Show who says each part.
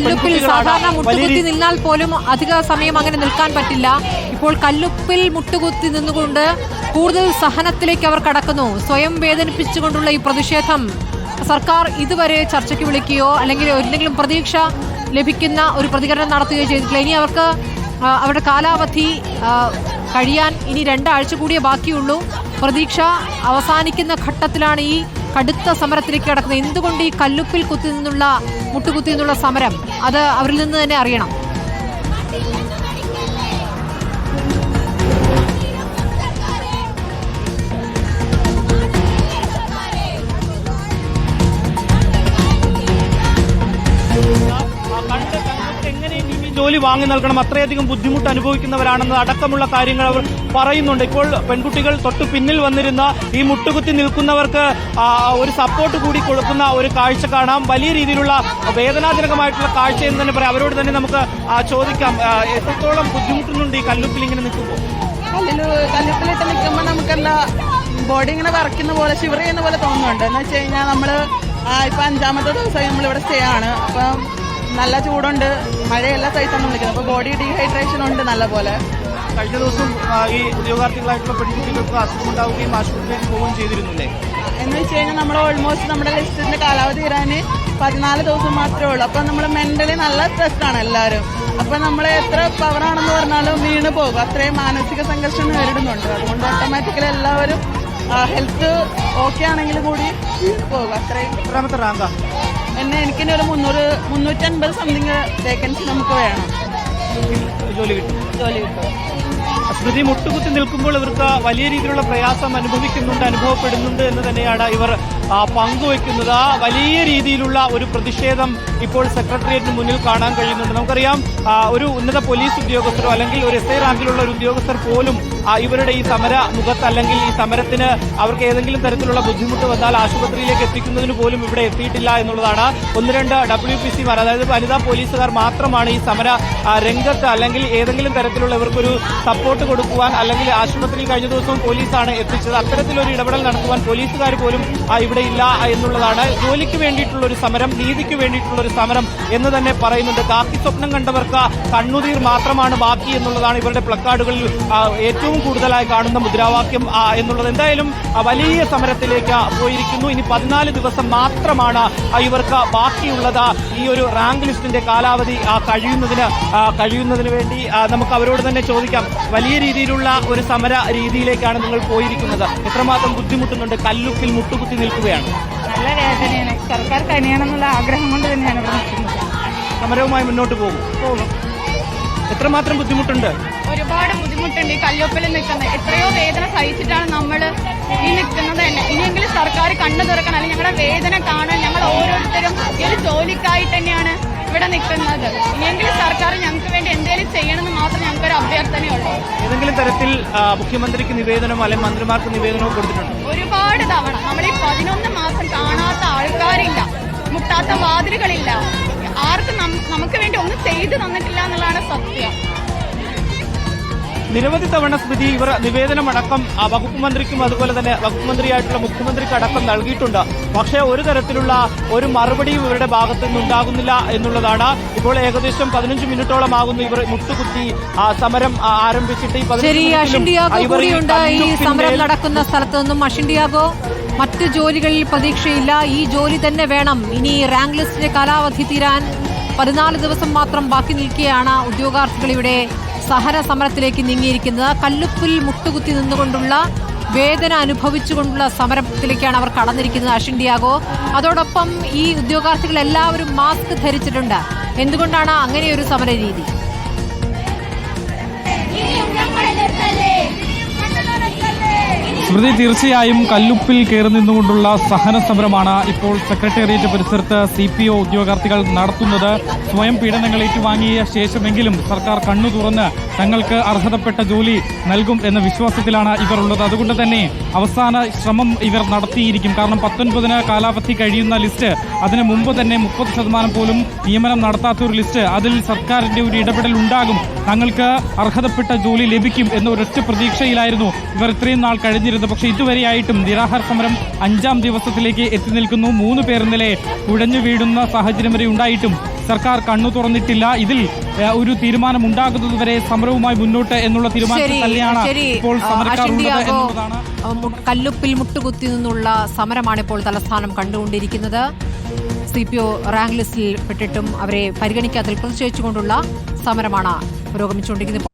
Speaker 1: കല്ലുപ്പിൽ സാധാരണ മുട്ടുകുത്തി നിന്നാൽ പോലും അധിക സമയം അങ്ങനെ നിൽക്കാൻ പറ്റില്ല. ഇപ്പോൾ കല്ലുപ്പിൽ മുട്ടുകുത്തി നിന്നുകൊണ്ട് കൂടുതൽ സഹനത്തിലേക്ക് അവർ കടക്കുന്നു. സ്വയം വേദനിപ്പിച്ചുകൊണ്ടുള്ള ഈ പ്രതിഷേധം സർക്കാർ ഇതുവരെ ചർച്ചയ്ക്ക് വിളിക്കുകയോ അല്ലെങ്കിൽ എന്തെങ്കിലും പ്രതീക്ഷ ലഭിക്കുന്ന ഒരു പ്രതികരണം നടത്തുകയോ ചെയ്തിട്ടില്ല. ഇനി അവർക്ക് അവരുടെ കാലാവധി കഴിയാൻ ഇനി രണ്ടാഴ്ച കൂടിയേ ബാക്കിയുള്ളൂ. പ്രതീക്ഷ അവസാനിക്കുന്ന ഘട്ടത്തിലാണ് ഈ കടുത്ത സമരത്തിലേക്ക് കിടക്കുന്നത്. എന്തുകൊണ്ട് ഈ കല്ലുപ്പിൽ കുത്തി നിന്നുള്ള മുട്ടുകുത്തി നിന്നുള്ള സമരം? അത് അവരിൽ നിന്ന് തന്നെ അറിയണം.
Speaker 2: ജോലി വാങ്ങി നൽകണം. അത്രയധികം ബുദ്ധിമുട്ട് അനുഭവിക്കുന്നവരാണെന്ന് അടക്കമുള്ള കാര്യങ്ങൾ അവർ പറയുന്നുണ്ട്. ഇപ്പോൾ പെൺകുട്ടികൾ തൊട്ട് പിന്നിൽ വന്നിരുന്ന ഈ മുട്ടുകുത്തി നിൽക്കുന്നവർക്ക് ഒരു സപ്പോർട്ട് കൂടി കൊടുക്കുന്ന ഒരു കാഴ്ച കാണാം. വലിയ രീതിയിലുള്ള വേദനാജനകമായിട്ടുള്ള കാഴ്ച എന്ന് തന്നെ പറയാം. അവരോട് തന്നെ നമുക്ക് ചോദിക്കാം. എത്രത്തോളം ബുദ്ധിമുട്ടുന്നുണ്ട് ഈ കല്ലുപ്പിൽ ഇങ്ങനെ നിൽക്കുമ്പോൾ?
Speaker 3: കല്ലുപ്പിലിട്ട് നിൽക്കുമ്പോൾ നമുക്കെന്താ ബോഡി ഇങ്ങനെ വറക്കുന്ന പോലെ ചെയ്യുന്ന പോലെ തോന്നുന്നുണ്ട്. എന്ന് വെച്ച് കഴിഞ്ഞാൽ നമ്മൾ ഇപ്പൊ അഞ്ചാമത്തെ ദിവസം നമ്മളിവിടെ സ്റ്റേ ആണ്. അപ്പം നല്ല ചൂടുണ്ട്. മഴയല്ല സൈസാണ് വിളിക്കുന്നത് അപ്പൊ ബോഡി ഡീഹൈഡ്രേഷൻ ഉണ്ട് നല്ല പോലെ
Speaker 2: കഴിഞ്ഞ ദിവസം ഈ ഉദ്യോഗാർത്ഥികളായിട്ടുള്ള പെൺകുട്ടികൾക്ക് അസുഖമുണ്ടാവുകയും ആശുപത്രിയിലേക്ക് പോവുകയും ചെയ്തിരുന്നില്ലേ?
Speaker 3: എന്ന് വെച്ച് കഴിഞ്ഞാൽ നമ്മൾ ഓൾമോസ്റ്റ് നമ്മുടെ ലിസ്റ്റിന്റെ കാലാവധി തീരാൻ പതിനാല് ദിവസം മാത്രമേ ഉള്ളൂ. അപ്പൊ നമ്മൾ മെന്റലി നല്ല സ്ട്രെസ്ഡാണ് ആണ് എല്ലാവരും അപ്പൊ നമ്മൾ എത്ര പവറാണെന്ന് പറഞ്ഞാലും വീണ് പോകും. അത്രയും മാനസിക സംഘർഷം നേരിടുന്നുണ്ട്. അതുകൊണ്ട് ഓട്ടോമാറ്റിക്കലി എല്ലാവരും ഹെൽത്ത് ഓക്കെ ആണെങ്കിൽ കൂടി വീണ് പോകും. അത്രയും
Speaker 2: എത്രാമത്തെ റാങ്കാ.
Speaker 3: എന്നെ എനിക്ക് ഒരു മുന്നൂറ് മുന്നൂറ്റൻപത് സംതിങ് വേക്കൻസി നമുക്ക് വേണം.
Speaker 2: ജോലി കിട്ടും.
Speaker 3: ജോലി കിട്ടും.
Speaker 2: സ്മൃതി മുട്ടുകുത്തി നിൽക്കുമ്പോൾ ഇവർക്ക് വലിയ രീതിയിലുള്ള പ്രയാസം അനുഭവിക്കുന്നുണ്ട് അനുഭവപ്പെടുന്നുണ്ട് എന്ന് തന്നെയാണ് ഇവർ പങ്കുവയ്ക്കുന്നത്. പങ്കുവെക്കുന്നത് ആ വലിയ രീതിയിലുള്ള ഒരു പ്രതിഷേധം ഇപ്പോൾ സെക്രട്ടേറിയറ്റിന് മുന്നിൽ കാണാൻ കഴിയുന്നുണ്ട്. നമുക്കറിയാം ഒരു ഉന്നത പോലീസ് ഉദ്യോഗസ്ഥരോ അല്ലെങ്കിൽ ഒരു എസ് ഐ റാങ്കിലുള്ള ഒരു ഉദ്യോഗസ്ഥർ പോലും ഇവരുടെ ഈ സമര മുഖത്ത് അല്ലെങ്കിൽ ഈ സമരത്തിന് അവർക്ക് ഏതെങ്കിലും തരത്തിലുള്ള ബുദ്ധിമുട്ട് വന്നാൽ ആശുപത്രിയിലേക്ക് എത്തിക്കുന്നതിന് പോലും ഇവിടെ എത്തിയിട്ടില്ല എന്നുള്ളതാണ്. ഒന്ന് രണ്ട് ഡബ്ല്യു പി സിമാർ അതായത് വനിതാ പോലീസുകാർ മാത്രമാണ് ഈ സമര രംഗത്ത് അല്ലെങ്കിൽ ഏതെങ്കിലും തരത്തിലുള്ള ഇവർക്കൊരു സപ്പോർട്ട് കൊടുക്കുവാൻ അല്ലെങ്കിൽ ആശുപത്രിയിൽ കഴിഞ്ഞ ദിവസവും പോലീസാണ് എത്തിച്ചത്. അത്തരത്തിലൊരു ഇടപെടൽ നടത്തുവാൻ പോലീസുകാർ പോലും ഇവിടെ ഇല്ല എന്നുള്ളതാണ്. ജോലിക്ക് വേണ്ടിയിട്ടുള്ള ഒരു സമരം നീതിക്ക് വേണ്ടിയിട്ടുള്ള ഒരു സമരം എന്ന് തന്നെ പറയുന്നുണ്ട്. കാക്കി സ്വപ്നം കണ്ടവർക്ക് കണ്ണുനീർ മാത്രമാണ് ബാക്കി എന്നുള്ളതാണ് ഇവരുടെ പ്ലക്കാർഡുകളിൽ ആ, ഏറ്റവും കൂടുതലായി കാണുന്ന മുദ്രാവാക്യം എന്നുള്ളത് എന്തായാലും വലിയ സമരത്തിലേക്ക് പോയിരിക്കുന്നു. ഇനി പതിനാല് ദിവസം മാത്രമാണ് ഇവർക്ക് ബാക്കിയുള്ളത്. ഈ ഒരു റാങ്ക് ലിസ്റ്റിന്റെ കാലാവധി കഴിയുന്നതിന് കഴിയുന്നതിന് വേണ്ടി നമുക്ക് അവരോട് തന്നെ ചോദിക്കാം. വലിയ രീതിയിലുള്ള ഒരു സമര രീതിയിലേക്കാണ് നിങ്ങൾ പോയിരിക്കുന്നത്. എത്രമാത്രം ബുദ്ധിമുട്ടുന്നുണ്ട്? കല്ലുപ്പിൽ മുട്ടുകുത്തി നിൽക്കുകയാണ്.
Speaker 3: നല്ല വേദനയാണ്. സർക്കാർ കനിയണമെന്നുള്ള ആഗ്രഹം കൊണ്ട് തന്നെയാണ്
Speaker 2: സമരവുമായി മുന്നോട്ട് പോകും.
Speaker 3: പോകും.
Speaker 2: എത്രമാത്രം ബുദ്ധിമുട്ടുണ്ട്?
Speaker 4: ഒരുപാട് ബുദ്ധിമുട്ടുണ്ട് ഈ കല്ലൊപ്പിൽ നിൽക്കുന്നത് എത്രയോ വേദന സഹിച്ചിട്ടാണ് നമ്മൾ ഈ നിൽക്കുന്നത് തന്നെ. ഇനിയെങ്കിലും സർക്കാർ കണ്ണു തുറക്കണം അല്ലെങ്കിൽ ഞങ്ങളുടെ വേദന കാണാൻ ഞങ്ങൾ ഓരോരുത്തരും ഈ ഒരു ജോലിക്കായിട്ട് തന്നെയാണ് ഇവിടെ നിൽക്കുന്നത്. ഇനിയെങ്കിലും സർക്കാർ ഞങ്ങൾക്ക് വേണ്ടി എന്തെങ്കിലും ചെയ്യണമെന്ന് മാത്രം ഞങ്ങൾക്കൊരു അഭ്യർത്ഥനയുള്ളൂ
Speaker 2: ഏതെങ്കിലും തരത്തിൽ മുഖ്യമന്ത്രിക്ക് നിവേദനമോ അല്ലെങ്കിൽ മന്ത്രിമാർക്ക് നിവേദനമോ കൊടുത്തിട്ടുണ്ട്?
Speaker 4: ഒരുപാട് തവണ. നമ്മൾ ഈ പതിനൊന്ന് മാസം കാണാത്ത ആൾക്കാരില്ല മുട്ടാത്ത വാതിലുകളില്ല. ആർക്കും നമുക്ക് വേണ്ടി ഒന്നും ചെയ്തു തന്നിട്ടില്ല എന്നുള്ളതാണ് സത്യം.
Speaker 2: നിരവധി തവണ സ്മൃതി ഇവർ നിവേദനമടക്കം വകുപ്പ് മന്ത്രിക്കും അതുപോലെ തന്നെ വകുപ്പ് മന്ത്രിയായിട്ടുള്ള മുഖ്യമന്ത്രിക്ക് അടക്കം നൽകിയിട്ടുണ്ട്. പക്ഷേ ഒരു തരത്തിലുള്ള ഒരു മറുപടിയും ഇവരുടെ ഭാഗത്തു നിന്നുണ്ടാകുന്നില്ല എന്നുള്ളതാണ്. ഇപ്പോൾ ഏകദേശം പതിനഞ്ച് മിനിറ്റോളം ആകുന്നു ഇവർ മുട്ടുകുത്തി സമരം ആരംഭിച്ചിട്ട്
Speaker 1: ശരി അഷിൻഡിയാഗോ കൂടിയുണ്ട്. ഈ സമരം നടക്കുന്ന സ്ഥലത്ത് നിന്നും അഷിൻഡിയാഗോ മറ്റ് ജോലികളിൽ പ്രതീക്ഷയില്ല. ഈ ജോലി തന്നെ വേണം. ഇനി റാങ്ക് ലിസ്റ്റിന്റെ കാലാവധി തീരാൻ പതിനാല് ദിവസം മാത്രം ബാക്കി നിൽക്കുകയാണ് ഉദ്യോഗാർത്ഥികൾ ഇവിടെ സഹന സമരത്തിലേക്ക് നീങ്ങിയിരിക്കുന്നത്. കല്ലുപ്പിൽ മുട്ടുകുത്തി നിന്നുകൊണ്ടുള്ള വേദന അനുഭവിച്ചുകൊണ്ടുള്ള സമരത്തിലേക്കാണ് അവർ കടന്നിരിക്കുന്നത് അഷിൻഡിയാഗോ അതോടൊപ്പം ഈ ഉദ്യോഗാർത്ഥികൾ എല്ലാവരും മാസ്ക് ധരിച്ചിട്ടുണ്ട്. എന്തുകൊണ്ടാണ് അങ്ങനെയൊരു സമര രീതി
Speaker 5: സ്മൃതി തീർച്ചയായും കല്ലുപ്പിൽ കയറി നിന്നുകൊണ്ടുള്ള സഹന സമരമാണ് ഇപ്പോൾ സെക്രട്ടേറിയറ്റ് പരിസരത്ത് സി പി ഒ ഉദ്യോഗാർത്ഥികൾ നടത്തുന്നത്. സ്വയം പീഡനങ്ങൾ ഏറ്റുവാങ്ങിയ ശേഷമെങ്കിലും സർക്കാർ കണ്ണു തുറന്ന് തങ്ങൾക്ക് അർഹതപ്പെട്ട ജോലി നൽകും എന്ന വിശ്വാസത്തിലാണ് ഇവർ ഉള്ളത് അതുകൊണ്ട് തന്നെ അവസാന ശ്രമം ഇവർ നടത്തിയിരിക്കും. കാരണം പത്തൊൻപതിന് കാലാവധി കഴിയുന്ന ലിസ്റ്റ് അതിനു മുമ്പ് തന്നെ മുപ്പത് ശതമാനം പോലും നിയമനം നടത്താത്ത ഒരു ലിസ്റ്റ് അതിൽ സർക്കാരിന്റെ ഒരു ഇടപെടൽ ഉണ്ടാകും. തങ്ങൾക്ക് അർഹതപ്പെട്ട ജോലി ലഭിക്കും എന്ന ഒരൊറ്റ പ്രതീക്ഷയിലായിരുന്നു ഇവർ ഇത്രയും നാൾ കഴിഞ്ഞിരുന്നത്. നടന്നുകൊണ്ടിരുന്നത് പക്ഷേ ഇതുവരെയായിട്ടും നിരാഹാര സമരം അഞ്ചാം ദിവസത്തിലേക്ക് എത്തി നിൽക്കുന്നു. മൂന്ന് പേർ ഇന്നലെ കുഴഞ്ഞു വീഴുന്ന സാഹചര്യം വരെ ഉണ്ടായിട്ടും സർക്കാർ കണ്ണു തുറന്നിട്ടില്ല. ഇതിൽ ഒരു തീരുമാനം ഉണ്ടാകുന്നത് വരെ സമരവുമായി മുന്നോട്ട് എന്നുള്ള
Speaker 1: തീരുമാനം
Speaker 5: തീരുമാനത്തിൽ തന്നെയാണ് ഇപ്പോൾ
Speaker 1: കല്ലുപ്പിൽ മുട്ടുകുത്തി നിന്നുള്ള സമരമാണ് ഇപ്പോൾ തലസ്ഥാനം കണ്ടുകൊണ്ടിരിക്കുന്നത്. സി പി ഒ റാങ്ക് ലിസ്റ്റിൽ പെട്ടിട്ടും അവരെ പരിഗണിക്കാത്തതിൽ പ്രതിഷേധിച്ചുകൊണ്ടുള്ള സമരമാണ് പുരോഗമിച്ചുകൊണ്ടിരിക്കുന്നത്.